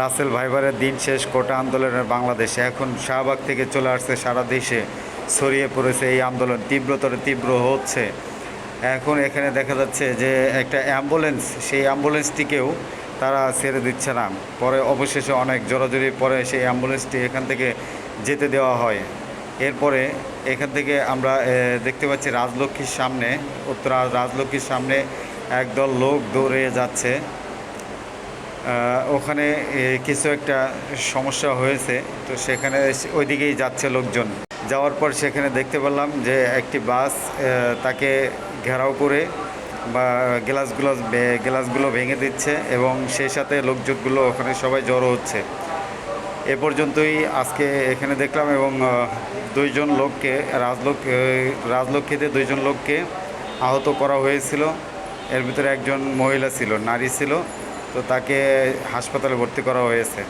রাসেল ভাইবারের দিন শেষ, কোটা আন্দোলনের বাংলাদেশে। এখন শাহবাগ থেকে চলে আসছে সারা দেশে। ছড়িয়ে পড়েছে এই আন্দোলন। তীব্রতর তীব্র হচ্ছে। এখন এখানে দেখা যাচ্ছে যে একটা অ্যাম্বুলেন্স, সেই অ্যাম্বুলেন্সটিকেও তারা ছেড়ে দিচ্ছে না। পরে অবশেষে অনেক জোরাজুরি পরে সেই অ্যাম্বুলেন্সটি এখান থেকে যেতে দেওয়া হয়। এরপরে এখান থেকে আমরা দেখতে পাচ্ছি রাজলক্ষ্মীর সামনে, উত্তরা রাজলক্ষ্মীর সামনে একদল লোক দৌড়ে যাচ্ছে। ওখানে কিছু একটা সমস্যা হয়েছে। তো সেখানে ওইদিকেই যাচ্ছে লোকজন। যাওয়ার পর সেখানে দেখতে পেলাম যে একটি বাস তাকে ঘেরাও করে বা গ্লাসগুলো গ্লাসগুলো ভেঙে দিচ্ছে এবং সেই সাথে লোকজনগুলো ওখানে সবাই জড়ো হচ্ছে। এ পর্যন্তই আজকে এখানে দেখলাম এবং দুইজন লোককে রাজলক্ষ রাজলক্ষ্মীতে দুইজন লোককে আহত করা হয়েছিল। এর ভিতরে একজন মহিলা ছিল, নারী ছিল। তো তাকে হাসপাতালে ভর্তি করা হয়েছে।